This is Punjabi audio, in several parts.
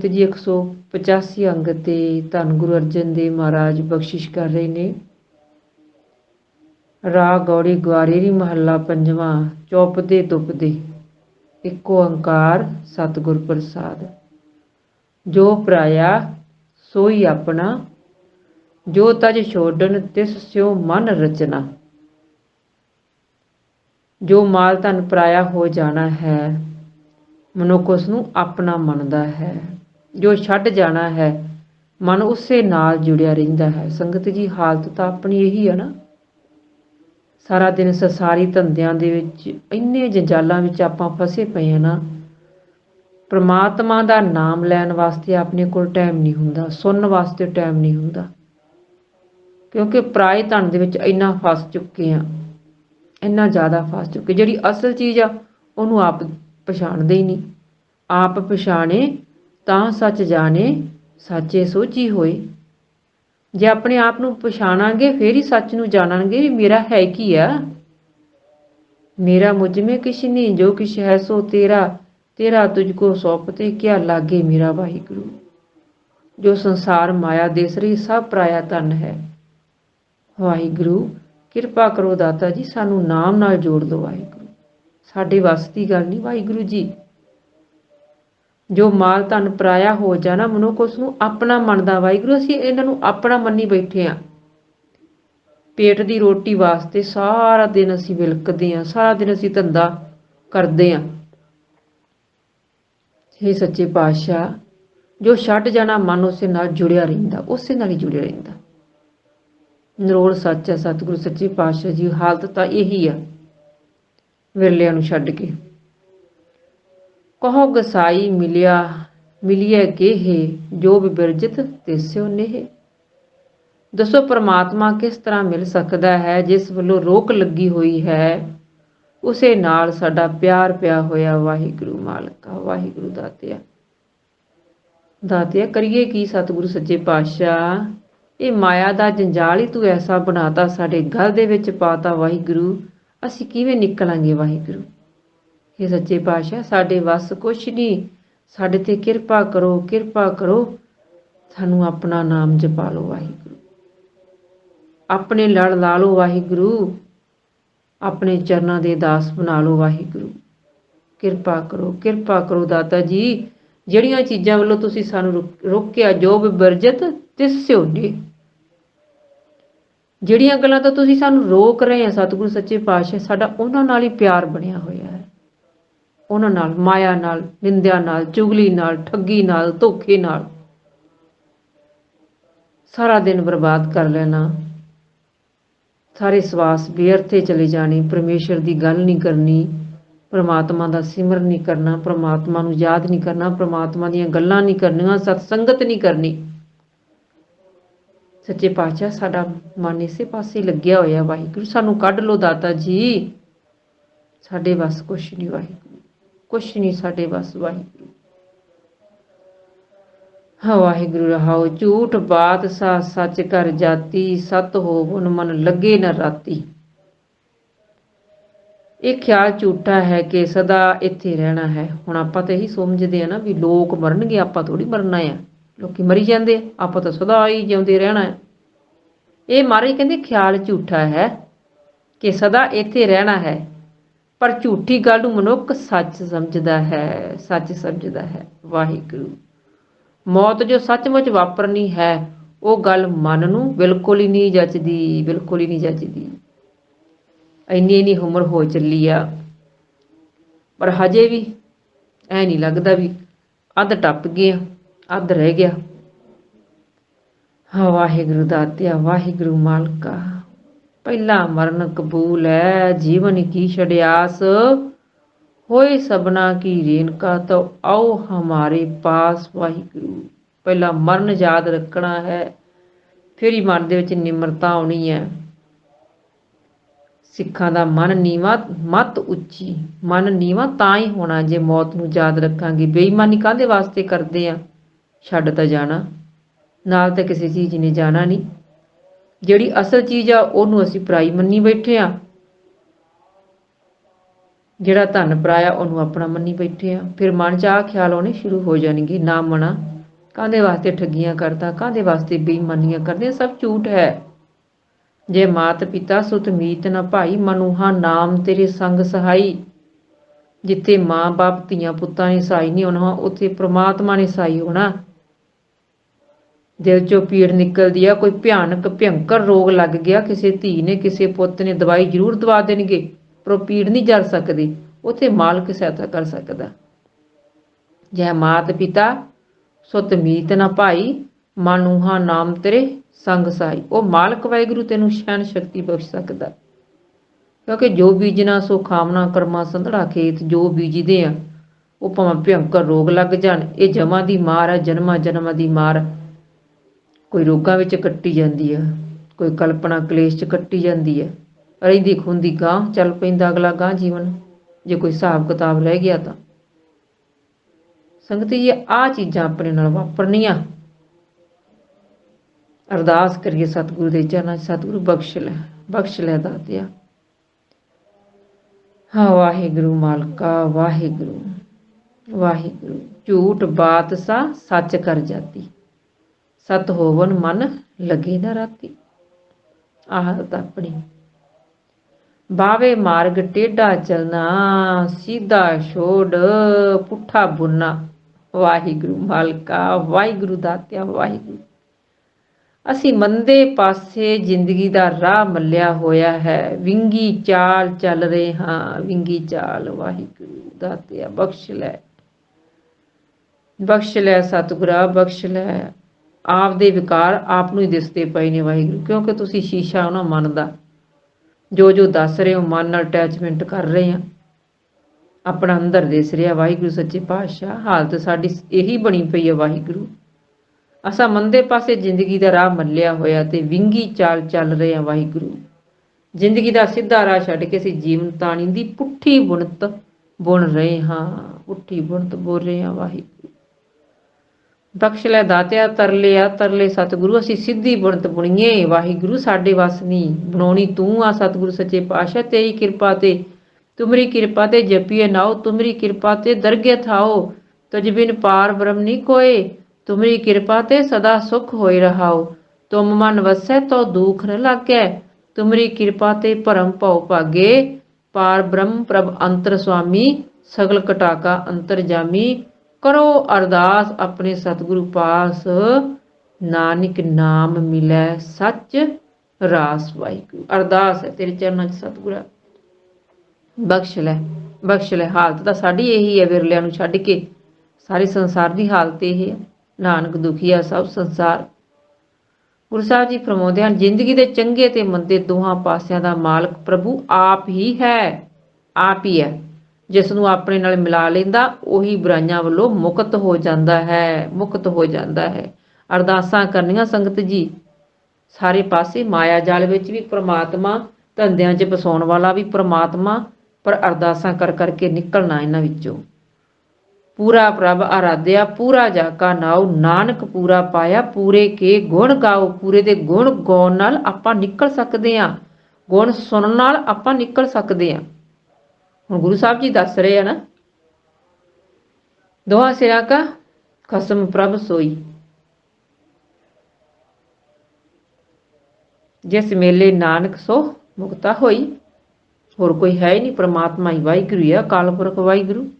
ਸੰਗਤ ਜੀ 185 ਅੰਗ ਤੇ ਧੰਨ ਗੁਰੂ ਅਰਜਨ ਦੇਵ ਮਹਾਰਾਜ ਬਖਸ਼ਿਸ਼ ਕਰ ਰਹੇ ਨੇ। ਰਾਗ ਗੌੜੀ ਗਵਾਰੇਰੀ ਮਹੱਲਾ ਪੰਜਵਾਂ ਚੌਪਦੇ ਦੁਪਦੇ ਇੱਕ ਓੰਕਾਰ ਸਤਿਗੁਰ ਪ੍ਰਸਾਦ। ਜੋ ਪਰਾਇਆ, ਸੋਈ ਆਪਣਾ। ਜੋ ਤਜ ਛੋਡਨ ਤਿਸ ਸਿਓ ਮਨ ਰਚਨਾ। ਜੋ ਮਾਲ ਧਨ ਪ੍ਰਾਇਆ ਹੋ ਜਾਣਾ ਹੈ, ਮਨੁੱਖ ਉਸ ਨੂੰ ਆਪਣਾ ਮੰਨਦਾ ਹੈ। ਜੋ ਛੱਡ ਜਾਣਾ ਹੈ, ਮਨ ਉਸੇ ਨਾਲ ਜੁੜਿਆ ਰਹਿੰਦਾ ਹੈ। ਸੰਗਤ ਜੀ, ਹਾਲਤ ਤਾਂ ਆਪਣੀ ਇਹੀ ਹੈ ਨਾ। ਸਾਰਾ ਦਿਨ ਸੰਸਾਰੀ ਧੰਦਿਆਂ ਦੇ ਵਿੱਚ, ਇੰਨੇ ਜੰਜਾਲਾਂ ਵਿੱਚ ਆਪਾਂ ਫਸੇ ਪਏ ਆ ਨਾ। ਪ੍ਰਮਾਤਮਾ ਦਾ ਨਾਮ ਲੈਣ ਵਾਸਤੇ ਆਪਣੇ ਕੋਲ ਟਾਈਮ ਨਹੀਂ ਹੁੰਦਾ, ਸੁਣਨ ਵਾਸਤੇ ਟਾਈਮ ਨਹੀਂ ਹੁੰਦਾ। ਕਿਉਂਕਿ ਪਰਾਏ ਧਨ ਦੇ ਵਿੱਚ ਇੰਨਾ ਫਸ ਚੁੱਕੇ ਆ, ਇੰਨਾ ਜ਼ਿਆਦਾ ਫਸ ਚੁੱਕੇ। ਜਿਹੜੀ ਅਸਲ ਚੀਜ਼ ਆ, ਉਹਨੂੰ ਆਪ ਪਛਾਣਦੇ ਹੀ ਨਹੀਂ। ਆਪ ਪਛਾਣੇ ਤਾਂ ਸੱਚ ਜਾਣੇ, ਸਾਚੇ ਸੋਝੀ ਹੋਏ। ਜੇ ਆਪਣੇ ਆਪ ਨੂੰ ਪਛਾਣਾਂਗੇ, ਫੇਰ ਹੀ ਸੱਚ ਨੂੰ ਜਾਣਾਂਗੇ ਵੀ ਮੇਰਾ ਹੈ ਕੀ ਆ। ਮੇਰਾ ਮੁਝ ਮੇ ਕਿਛ ਨਹੀਂ ਜੋ ਕਿਛ ਹੈ ਸੋ ਤੇਰਾ ਤੇਰਾ ਤੁਝ ਕੋ ਸੌਪਤੇ, ਕਿਆ ਲਾਗੇ ਮੇਰਾ ਵਾਹਿਗੁਰੂ। ਜੋ ਸੰਸਾਰ ਮਾਇਆ ਦੇਸ ਰਹੀ, ਸਭ ਪ੍ਰਾਇਆ ਧਨ ਹੈ। ਵਾਹਿਗੁਰੂ, ਕਿਰਪਾ ਕਰੋ ਦਾਤਾ ਜੀ, ਸਾਨੂੰ ਨਾਮ ਨਾਲ ਜੋੜ ਦਿਓ ਵਾਹਿਗੁਰੂ। ਸਾਡੇ ਵੱਸ ਦੀ ਗੱਲ ਨਹੀਂ ਵਾਹਿਗੁਰੂ ਜੀ। ਜੋ ਮਾਲ ਧਨ ਪਰਾਇਆ ਹੋ ਜਾਣਾ ਮਨੁੱਖ, ਉਸ ਨੂੰ ਆਪਣਾ ਮੰਨਦਾ ਵਾਹਿਗੁਰੂ, ਅਸੀਂ ਇਹਨਾਂ ਨੂੰ ਆਪਣਾ ਮੰਨੀ ਬੈਠੇ ਆ ਪੇਟ ਦੀ ਰੋਟੀ ਵਾਸਤੇ ਸਾਰਾ ਦਿਨ ਅਸੀਂ ਵਿਲਕਦੇ ਆ ਸਾਰਾ ਦਿਨ ਅਸੀਂ ਧੰਦਾ ਕਰਦੇ ਆ हे ਸੱਚੇ ਪਾਤਸ਼ਾਹ, ਜੋ ਛੱਡ ਜਾਣਾ ਮਨ ਉਸੇ ਨਾਲ ਜੁੜਿਆ ਰਹਿੰਦਾ, ਉਸੇ ਨਾਲ ਹੀ ਜੁੜਿਆ ਰਹਿੰਦਾ। ਨਰੋਲ ਸੱਚ ਹੈ, ਸਤਿਗੁਰੂ ਸੱਚੇ ਪਾਤਸ਼ਾਹ ਜੀ, ਹਾਲਤ ਤਾਂ ਇਹੀ ਆ, ਵਿਰਲਿਆਂ ਨੂੰ ਛੱਡ ਕੇ। ਕਹੋ ਗਸਾਈ ਮਿਲਿਆ ਮਿਲਿਆ ਗੇਹੇ, ਜੋ ਬਿਰਜਿਤ ਤਿਸਿਓ ਨੇਹ। ਦੱਸੋ ਪ੍ਰਮਾਤਮਾ ਕਿਸ ਤਰ੍ਹਾਂ ਮਿਲ ਸਕਦਾ ਹੈ, ਜਿਸ ਵੱਲੋਂ ਰੋਕ ਲੱਗੀ ਹੋਈ ਹੈ। ਉਸੇ ਨਾਲ ਸਾਡਾ ਪਿਆਰ ਪਿਆ ਹੋਇਆ, ਵਾਹਿਗੁਰੂ ਮਾਲਕਾ, ਵਾਹਿਗੁਰੂ ਦਾਤਿਆ। ਦਾਤਿਆ, ਕਰੀਏ ਕੀ ਸਤਿਗੁਰੂ ਸੱਚੇ ਪਾਤਸ਼ਾਹ? ਇਹ ਮਾਇਆ ਦਾ ਜੰਜਾਲ ਹੀ ਤੂੰ ਐਸਾ ਬਣਾਤਾ, ਸਾਡੇ ਗਲ ਦੇ ਵਿੱਚ ਪਾਤਾ, ਵਾਹਿਗੁਰੂ। ਅਸੀਂ ਕਿਵੇਂ ਨਿਕਲਾਂਗੇ, ਵਾਹਿਗੁਰੂ? ਇਹ ਸੱਚੇ ਪਾਤਸ਼ਾਹ, ਸਾਡੇ ਵੱਸ ਕੁਛ ਨਹੀਂ। ਸਾਡੇ ਤੇ ਕਿਰਪਾ ਕਰੋ ਕਿਰਪਾ ਕਰੋ। ਸਾਨੂੰ ਆਪਣਾ ਨਾਮ ਜਪਾ ਲਓ ਵਾਹਿਗੁਰੂ। ਆਪਣੇ ਲੜ ਲਾ ਲਓ ਵਾਹਿਗੁਰੂ। ਆਪਣੇ ਚਰਨਾਂ ਦੇ ਦਾਸ ਬਣਾ ਲਓ ਵਾਹਿਗੁਰੂ। ਕਿਰਪਾ ਕਰੋ ਕਿਰਪਾ ਕਰੋ ਦਾਤਾ ਜੀ। ਜਿਹੜੀਆਂ ਚੀਜ਼ਾਂ ਵੱਲੋਂ ਤੁਸੀਂ ਸਾਨੂੰ ਰੁਕ- ਰੋਕਿਆ, ਜੋ ਬਿਰਜਤ ਤਿਸ ਸਿਉਨੇ। ਜਿਹੜੀਆਂ ਗੱਲਾਂ ਤਾਂ ਤੁਸੀਂ ਸਾਨੂੰ ਰੋਕ ਰਹੇ ਆ, ਸਤਿਗੁਰੂ, ਸੱਚੇ ਪਾਤਸ਼ਾਹ, ਸਾਡਾ ਉਹਨਾਂ ਨਾਲ ਹੀ ਪਿਆਰ ਬਣਿਆ ਹੋਇਆ। ਉਹਨਾਂ ਨਾਲ, ਮਾਇਆ ਨਾਲ, ਨਿੰਦਿਆ ਨਾਲ, ਚੁਗਲੀ ਨਾਲ, ਠੱਗੀ ਨਾਲ, ਧੋਖੇ ਨਾਲ। ਸਾਰਾ ਦਿਨ ਬਰਬਾਦ ਕਰ ਲੈਣਾ। ਸਾਰੇ ਸਵਾਸ ਬੇਅਰਥੇ ਚਲੇ ਜਾਣੇ, ਪਰਮੇਸ਼ਰ ਦੀ ਗੱਲ ਨਹੀਂ ਕਰਨੀ, ਪ੍ਰਮਾਤਮਾ ਦਾ ਸਿਮਰਨ ਨਹੀਂ ਕਰਨਾ, ਪ੍ਰਮਾਤਮਾ ਨੂੰ ਯਾਦ ਨਹੀਂ ਕਰਨਾ, ਪ੍ਰਮਾਤਮਾ ਦੀਆਂ ਗੱਲਾਂ ਨਹੀਂ ਕਰਨੀਆਂ, ਸਤ ਸੰਗਤ ਨਹੀਂ ਕਰਨੀ। ਸੱਚੇ ਪਾਤਸ਼ਾਹ, ਸਾਡਾ ਮਨ ਇਸੇ ਪਾਸੇ ਲੱਗਿਆ ਹੋਇਆ, ਵਾਹਿਗੁਰੂ, ਸਾਨੂੰ ਕੱਢ ਲੋ ਦਾਤਾ ਜੀ। ਸਾਡੇ ਬਸ ਕੁਛ ਨਹੀਂ, ਵਾਹਿਗੁਰੂ। ਕੁਛ ਨਹੀਂ ਸਾਡੇ ਬਸ ਵਾਹਿਗੁਰੂ। ਹਾਂ ਵਾਹਿਗੁਰੂ, ਰਹਾਓ ਝੂਠ ਬਾਤ ਸਾ ਸੱਚ ਕਰ ਜਾਤੀ, ਸਤ ਹੋਵਨ ਮਨ ਲੱਗੇ ਨ ਰਾਤੀ। ਇਹ ਖਿਆਲ ਝੂਠਾ ਹੈ ਕਿ ਸਦਾ ਇੱਥੇ ਰਹਿਣਾ ਹੈ। ਹੁਣ ਆਪਾਂ ਤਾਂ ਇਹੀ ਸਮਝਦੇ ਆ ਨਾ ਵੀ ਲੋਕ ਮਰਨਗੇ, ਆਪਾਂ ਥੋੜੀ ਮਰਨਾ ਆ। ਲੋਕੀ ਮਰੀ ਜਾਂਦੇ ਆਪਾਂ ਤਾਂ ਸਦਾ ਹੀ ਜਿਉਂਦੇ ਰਹਿਣਾ ਹੈ ਇਹ ਮਹਾਰਾਜ ਕਹਿੰਦੇ ਖਿਆਲ ਝੂਠਾ ਹੈ ਕਿ ਸਦਾ ਇੱਥੇ ਰਹਿਣਾ ਹੈ। ਪਰ ਝੂਠੀ ਗੱਲ ਨੂੰ ਮਨੁੱਖ ਸੱਚ ਸਮਝਦਾ ਹੈ, ਸੱਚ ਸਮਝਦਾ ਹੈ। ਵਾਹਿਗੁਰੂ, ਮੌਤ ਜੋ ਸੱਚਮੁੱਚ ਵਾਪਰਨੀ ਹੈ, ਉਹ ਗੱਲ ਮਨ ਨੂੰ ਬਿਲਕੁਲ ਹੀ ਨਹੀਂ ਜੱਚਦੀ, ਬਿਲਕੁਲ ਹੀ ਨਹੀਂ ਜੱਚਦੀ। ਇੰਨੀ ਇੰਨੀ ਉਮਰ ਹੋ ਚੱਲੀ ਆ, ਪਰ ਹਜੇ ਵੀ ਐ ਨਹੀਂ ਲੱਗਦਾ ਵੀ ਅੱਧ ਟੱਪ ਗਿਆ, ਅੱਧ ਰਹਿ ਗਿਆ। ਹਾਂ, ਵਾਹਿਗੁਰੂ ਦਾਤਿਆ, ਵਾਹਿਗੁਰੂ ਮਾਲਕਾ। ਪਹਿਲਾ ਮਰਨ ਕਬੂਲ ਹੈ ਜੀਵਨ ਕੀ ਛੜਿਆਸ ਹੋਏ ਸਭਨਾ ਕੀ ਰੇਨਕਾ ਤੋ ਆਓ ਹਮਾਰੇ ਪਾਸ ਵਾਹਿਗੁਰੂ। ਪਹਿਲਾ ਮਰਨ ਯਾਦ ਰੱਖਣਾ ਹੈ, ਫਿਰ ਹੀ ਮਨ ਦੇ ਵਿੱਚ ਨਿਮਰਤਾ ਆਉਣੀ ਹੈ ਸਿੱਖਾਂ ਦਾ ਮਨ ਨੀਵਾ, ਮਤ ਉੱਚੀ। ਮਨ ਨੀਵਾ ਤਾਂ ਹੀ ਹੋਣਾ ਜੇ ਮੌਤ ਨੂੰ ਯਾਦ ਰੱਖਾਂਗੇ। ਬੇਈਮਾਨੀ ਕਾਹਦੇ ਵਾਸਤੇ ਕਰਦੇ ਆ? ਛੱਡ ਤਾਂ ਜਾਣਾ। ਨਾਲ ਤਾਂ ਕਿਸੇ ਚੀਜ਼ ਨੇ ਜਾਣਾ ਨਹੀਂ। ਜਿਹੜੀ ਅਸਲ ਚੀਜ਼ ਆ, ਉਹਨੂੰ ਅਸੀਂ ਪਰਾਈ ਮੰਨੀ ਬੈਠੇ ਆ। ਜਿਹੜਾ ਧਨ ਪਰਾਇਆ, ਉਹਨੂੰ ਆਪਣਾ ਮੰਨੀ ਬੈਠੇ ਆ। ਫਿਰ ਮਨ 'ਚ ਆ ਖਿਆਲ ਆਉਣੇ ਸ਼ੁਰੂ ਹੋ ਜਾਣਗੇ, ਨਾ ਮਨਾ। ਕਾਹਦੇ ਵਾਸਤੇ ਠੱਗੀਆਂ ਕਰਦਾ, ਕਾਹਦੇ ਵਾਸਤੇ ਬੇਈਮਾਨੀਆਂ ਕਰਦੇ ਸਭ ਝੂਠ ਹੈ। ਜੇ ਮਾਤ ਪਿਤਾ ਸੁਤ ਮੀਤ ਨ ਭਾਈ ਮਨੂਹਾ ਨਾਮ ਤੇਰੇ ਸੰਗ ਸਹਾਈ। ਜਿੱਥੇ ਮਾਂ-ਬਾਪ ਧੀਆਂ ਪੁੱਤਾਂ ਨੇ ਸਾਈ ਨਹੀਂ ਹੋਣਾ, ਉੱਥੇ ਪ੍ਰਮਾਤਮਾ ਨੇ ਸਾਈ ਹੋਣਾ। ਦਿਲ ਚੋਂ ਪੀੜ ਨਿਕਲਦੀ ਆ, ਕੋਈ ਭਿਆਨਕ, ਭਿਅੰਕਰ ਰੋਗ ਲੱਗ ਗਿਆ, ਕਿਸੇ ਧੀ ਨੇ, ਕਿਸੇ ਪੁੱਤ ਨੇ ਦਵਾਈ ਜ਼ਰੂਰ ਦਵਾ ਦੇਣਗੇ, ਪਰ ਉਹ ਪੀੜ ਨਹੀਂ ਜਲ ਸਕਦੀ, ਉੱਥੇ ਮਾਲਕ ਸਹਾਇਤਾ ਕਰ ਸਕਦਾ। ਜੈ ਮਾਤ ਪਿਤਾ, ਸੁਤ ਮੀਤ ਨਾ ਭਾਈ, ਮਾਨੂਹਾ ਨਾਮ ਤੇਰੇ ਸੰਗ ਸਾਈ। ਉਹ ਮਾਲਕ ਵਾਹਿਗੁਰੂ ਤੈਨੂੰ ਸ਼ੈਨ ਸ਼ਕਤੀ ਬਖਸ਼ ਸਕਦਾ। ਕਿਉਂਕਿ ਜੋ ਬੀਜਣਾ, ਸੋ ਖਾਮਨਾ ਕਰਮਾ ਸੰਧੜਾ ਖੇਤ ਜੋ ਬੀਜਦੇ ਆ, ਉਹ ਭਾਵੇਂ ਭਿਅੰਕਰ ਰੋਗ ਲੱਗ ਜਾਣ, ਇਹ ਜਮਾਂ ਦੀ ਮਾਰ ਹੈ ਜਨਮਾਂ ਜਨਮਾਂ ਦੀ ਮਾਰ। ਕੋਈ ਰੋਗਾਂ ਵਿੱਚ ਕੱਟੀ ਜਾਂਦੀ ਹੈ ਕੋਈ ਕਲਪਨਾ ਕਲੇਸ਼ 'ਚ ਕੱਟੀ ਜਾਂਦੀ ਹੈ ਰਹਿੰਦੀ ਖੁੰਦੀ ਗਾਂ ਚੱਲ ਪੈਂਦਾ ਅਗਲਾ ਗਾਂ ਜੀਵਨ, ਜੇ ਕੋਈ ਹਿਸਾਬ ਕਿਤਾਬ ਰਹਿ ਗਿਆ ਤਾਂ। ਸੰਗਤੀ ਜੀ ਆ ਚੀਜ਼ਾਂ ਆਪਣੇ ਨਾਲ ਵਾਪਰਨੀਆਂ। ਅਰਦਾਸ ਕਰੀਏ, ਸਤਿਗੁਰੂ ਦੇ ਚਰਨਾਂ 'ਚ, ਸਤਿਗੁਰੂ ਬਖਸ਼ ਲੈ ਬਖਸ਼ ਲੈ ਦਾਤਿਆ। ਹਾਂ, ਵਾਹਿਗੁਰੂ ਮਾਲਕਾ, ਵਾਹਿਗੁਰੂ ਵਾਹਿਗੁਰੂ, ਝੂਠ ਬਾਤ ਸਾ, ਸੱਚ ਕਰ ਜਾਤੀ। ਸਤ ਹੋਵਨ ਮਨ ਲੱਗੇ ਨਾ ਰਾਤੀ। ਆਹ ਆਪਣੀ। ਬਾਵੇ ਮਾਰਗ ਟੇਢਾ ਚਲਣਾ, ਸਿੱਧਾ ਛੋੜ ਪੁੱਠਾ ਬੁੰਨਾ ਵਾਹਿਗੁਰੂ ਮਾਲਕਾ, ਵਾਹਿਗੁਰੂ ਦਾਤਿਆ, ਵਾਹਿਗੁਰੂ। ਅਸੀਂ ਮੰਦੇ ਪਾਸੇ ਜ਼ਿੰਦਗੀ ਦਾ ਰਾਹ ਮੱਲਿਆ ਹੋਇਆ ਹੈ। ਵਿੰਗੀ ਚਾਲ ਚੱਲ ਰਹੇ ਹਾਂ, ਵਿੰਗੀ ਚਾਲ ਵਾਹਿਗੁਰੂ ਦਾਤਿਆ, ਬਖਸ਼ ਲੈ। ਬਖਸ਼ ਲੈ ਸਤਿਗੁਰਾ, ਬਖਸ਼ ਲੈ। ਆਪ ਦੇ ਵਿਕਾਰ ਆਪ ਨੂੰ ਹੀ ਦਿਸਦੇ ਪਏ ਨੇ ਵਾਹਿਗੁਰੂ, ਕਿਉਂਕਿ ਤੁਸੀਂ ਸ਼ੀਸ਼ਾ ਉਹਨਾਂ ਮਨ ਦਾ ਜੋ ਜੋ ਦੱਸ ਰਹੇ ਹੋ, ਮਨ ਨਾਲ ਅਟੈਚਮੈਂਟ ਕਰ ਰਹੇ ਆ। ਆਪਣਾ ਅੰਦਰ ਦਿਸ ਰਿਹਾ ਵਾਹਿਗੁਰੂ, ਸੱਚੇ ਪਾਤਸ਼ਾਹ, ਹਾਲਤ ਸਾਡੀ ਇਹੀ ਬਣੀ ਪਈ ਹੈ ਵਾਹਿਗੁਰੂ। ਅਸਾਂ ਮੰਦੇ ਪਾਸੇ ਜ਼ਿੰਦਗੀ ਦਾ ਰਾਹ ਮੱਲਿਆ ਹੋਇਆ ਤੇ ਵਿੰਗੀ ਚਾਲ ਚੱਲ ਰਹੇ ਆ ਵਾਹਿਗੁਰੂ। ਜ਼ਿੰਦਗੀ ਦਾ ਸਿੱਧਾ ਰਾਹ ਛੱਡ ਕੇ ਅਸੀਂ ਜੀਵਨ ਤਾਣੀ ਦੀ ਪੁੱਠੀ ਬੁਣਤ ਬੁਣ ਰਹੇ ਹਾਂ, ਪੁੱਠੀ ਬੁਣਤ ਬੋਲ ਰਹੇ ਹਾਂ ਵਾਹਿਗੁਰੂ। ਬਖਸ਼ ਲੈ ਦਾਤਿਆ, ਤਰਲੇ ਤਰਲੇ ਸਤਿਗੁਰੂ, ਅਸੀਂ ਸਿੱਧੀ ਬੁਣਤ ਬੁਣੀਏ। ਵਾਹਿਗੁਰੂ ਸਾਡੇ ਵਸ ਨਹੀਂ ਬਣਾਉਣੀ, ਤੂੰ ਆ ਸਤਿਗੁਰੂ ਸੱਚੇ ਪਾਤਸ਼ਾਹ, ਤੇਰੀ ਕਿਰਪਾ ਤੇ, ਤੁਮਰੀ ਕਿਰਪਾ ਤੇ ਜਪੀਏ ਨਾਉ ਤੁਮਰੀ ਕਿਰਪਾ ਤੇ ਦਰਗੇ ਥਾਓ। ਤੁਝ ਬਿਨ ਪਾਰ ਬ੍ਰਹਮ ਨਹੀਂ ਕੋਏ, ਤੁਮਰੀ ਕਿਰਪਾ ਤੇ ਸਦਾ ਸੁਖ ਹੋਏ ਰਹਾਓ। ਤੁਮ ਮਨ ਵਸੈ ਤੋ ਦੁਖ ਨ ਲਾਗੈ, ਤੁਮਰੀ ਕਿਰਪਾ ਤੇ ਭਰਮ ਭਉ ਭਾਗੇ। ਪਾਰ ਬ੍ਰਹਮ ਪ੍ਰਭ ਅੰਤਰ ਸੁਆਮੀ, ਸਗਲ ਕਟਾਕਾ ਅੰਤਰ ਜਾਮੀ। ਕਰੋ ਅਰਦਾਸ ਆਪਣੇ ਸਤਿਗੁਰੂ ਪਾਸ। ਨਾਨਕ ਨਾਮ ਮਿਲੈ ਸੱਚ, ਰਾਸ ਵਾਹਿਗੁਰੂ। ਅਰਦਾਸ ਹੈ ਤੇਰੇ ਚਰਨਾਂ 'ਚ ਸਤਿਗੁਰਾ। ਬਖਸ਼ ਲੈ ਬਖਸ਼ ਲੈ। ਹਾਲਤ ਤਾਂ ਸਾਡੀ ਇਹੀ ਹੈ ਵਿਰਲਿਆਂ ਨੂੰ ਛੱਡ ਕੇ। ਸਾਰੇ ਸੰਸਾਰ ਦੀ ਹਾਲਤ ਇਹ ਹੈ। ਨਾਨਕ ਦੁਖੀਆ ਸਭ ਸੰਸਾਰ। ਗੁਰੂ ਸਾਹਿਬ ਜੀ ਫਰਮਾਉਂਦੇ ਹਨ, ਜ਼ਿੰਦਗੀ ਦੇ ਚੰਗੇ ਤੇ ਮੰਦੇ ਦੋਹਾਂ ਪਾਸਿਆਂ ਦਾ ਮਾਲਕ ਪ੍ਰਭੂ ਆਪ ਹੀ ਹੈ, ਆਪ ਹੀ ਹੈ। ਜਿਸ ਨੂੰ ਆਪਣੇ ਨਾਲ ਮਿਲਾ ਲੈਂਦਾ, ਉਹੀ ਬੁਰਾਈਆਂ ਵੱਲੋਂ ਮੁਕਤ ਹੋ ਜਾਂਦਾ ਹੈ, ਮੁਕਤ ਹੋ ਜਾਂਦਾ ਹੈ। ਅਰਦਾਸਾਂ ਕਰਨੀਆਂ ਸੰਗਤ ਜੀ, ਸਾਰੇ ਪਾਸੇ ਮਾਇਆ ਜਾਲ ਵਿੱਚ ਵੀ ਪ੍ਰਮਾਤਮਾ, ਧੰਦਿਆਂ 'ਚ ਫਸਾਉਣ ਵਾਲਾ ਵੀ ਪ੍ਰਮਾਤਮਾ, ਪਰ ਅਰਦਾਸਾਂ ਕਰ ਕਰਕੇ ਨਿਕਲਣਾ ਇਹਨਾਂ ਵਿੱਚੋਂ। ਪੂਰਾ ਪ੍ਰਭ ਆਰਾਧਿਆ, ਪੂਰਾ ਜਾਕਾ ਨਾਉ, ਨਾਨਕ ਪੂਰਾ ਪਾਇਆ, ਪੂਰੇ ਕੇ ਗੁਣ ਗਾਓ, ਪੂਰੇ ਦੇ ਗੁਣ ਗਾਉਣ ਨਾਲ ਆਪਾਂ ਨਿਕਲ ਸਕਦੇ ਹਾਂ। ਗੁਣ ਸੁਣਨ ਨਾਲ ਆਪਾਂ ਨਿਕਲ ਸਕਦੇ ਹਾਂ। ਹੁਣ ਗੁਰੂ ਸਾਹਿਬ ਜੀ ਦੱਸ ਰਹੇ ਆ ਨਾ। ਦੋਹਾਂ ਸਿਰਾਂ ਕਾ ਖਸਮ ਪ੍ਰਭ ਸੋਈ। ਜਿਸ ਮੇਲੇ ਨਾਨਕ ਸੋ ਮੁਕਤਾ ਹੋਈ, ਹੋਰ ਕੋਈ ਹੈ ਹੀ ਨਹੀਂ ਪ੍ਰਮਾਤਮਾ ਹੀ। ਵਾਹਿਗੁਰੂ ਹੀ ਅਕਾਲ ਪੁਰਖ ਵਾਹਿਗੁਰੂ।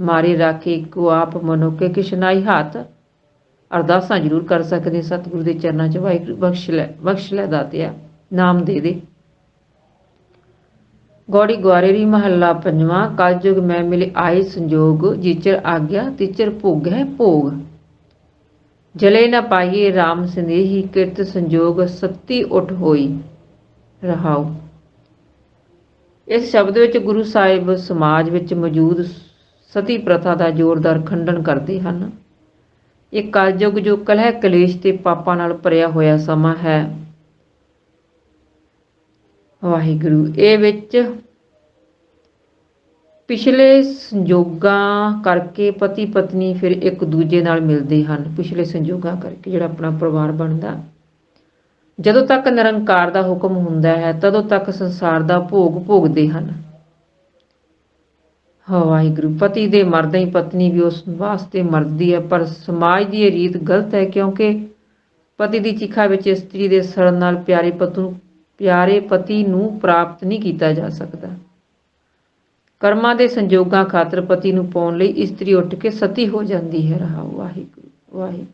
ਮਾਰੇ ਰਾਖੇ ਕੋ ਆਪ ਮਨੁਕੇ ਕਿਸ਼ਨਾਈ ਹੱਥ। ਅਰਦਾਸਾਂ ਜ਼ਰੂਰ ਕਰ ਸਕਦੇ ਸਤਿਗੁਰੂ ਦੇ ਚਰਨਾਂ 'ਚ। ਵਾਹਿਗੁਰੂ, ਬਖਸ਼ ਲੈ ਬਖਸ਼ ਲੈ ਦਾਤਿਆ। ਨਾਮ ਦੇ ਦੇ। ਗੌੜੀ ਗਵਾਰੇਰੀ ਮਹੱਲਾ ਪੰਜਵਾਂ ਕਲਯੁਗ ਮੈਂ ਮਿਲੇ ਆਏ ਸੰਜੋਗ, ਜਿਚਰ ਆਗਿਆ ਤਿਚਰ ਭੋਗ ਹੈ ਭੋਗ। ਜਲੇ ਨ ਪਾਈਏ RAM ਸੰਦੇਹੀ ਕਿਰਤ ਸੰਜੋਗ ਸੱਤੀ ਉਠ ਹੋਈ ਰਹਾਉ। ਇਸ ਸ਼ਬਦ ਵਿੱਚ ਗੁਰੂ ਸਾਹਿਬ ਸਮਾਜ ਵਿੱਚ ਮੌਜੂਦ ਸਤੀ ਪ੍ਰਥਾ ਦਾ ਜ਼ੋਰਦਾਰ ਖੰਡਨ ਕਰਦੇ ਹਨ। ਇਹ ਕਲਯੁਗ ਜੋ ਕਲਹ ਕਲੇਸ਼ ਤੇ ਪਾਪਾਂ ਨਾਲ ਭਰਿਆ ਹੋਇਆ ਸਮਾਂ ਹੈ। ਵਾਹਿਗੁਰੂ। ਇਹ ਵਿੱਚ ਪਿਛਲੇ ਸੰਜੋਗਾਂ ਕਰਕੇ ਪਤੀ ਪਤਨੀ ਫਿਰ ਇੱਕ ਦੂਜੇ ਨਾਲ ਮਿਲਦੇ ਹਨ। ਪਿਛਲੇ ਸੰਜੋਗਾਂ ਕਰਕੇ ਜਿਹੜਾ ਆਪਣਾ ਪਰਿਵਾਰ ਬਣਦਾ। ਜਦੋਂ ਤੱਕ ਨਿਰੰਕਾਰ ਦਾ ਹੁਕਮ ਹੁੰਦਾ ਹੈ, ਤਦੋਂ ਤੱਕ ਸੰਸਾਰ ਦਾ ਭੋਗ ਭੋਗਦੇ ਹਨ। ਹਾਂ, ਵਾਹਿਗੁਰੂ। ਪਤੀ ਦੇ ਮਰਦਾਂ ਹੀ ਪਤਨੀ ਵੀ ਉਸ ਵਾਸਤੇ ਮਰਦੀ ਹੈ, ਪਰ ਸਮਾਜ ਦੀ ਇਹ ਰੀਤ ਗਲਤ ਹੈ ਕਿਉਂਕਿ ਪਤੀ ਦੀ ਚਿਖਾ ਵਿੱਚ ਇਸਤਰੀ ਦੇ ਸੜਨ ਨਾਲ ਪਿਆਰੇ ਪਤੂ ਪਿਆਰੇ ਪਤੀ ਨੂੰ ਪ੍ਰਾਪਤ ਨਹੀਂ ਕੀਤਾ ਜਾ ਸਕਦਾ। ਕਰਮਾਂ ਦੇ ਸੰਜੋਗਾਂ ਖਾਤਰ ਪਤੀ ਨੂੰ ਪਾਉਣ ਲਈ ਇਸਤਰੀ ਉੱਠ ਕੇ ਸਤੀ ਹੋ ਜਾਂਦੀ ਹੈ। ਰਹਾਉ ਵਾਹਿਗੁਰੂ ਵਾਹਿਗੁਰੂ।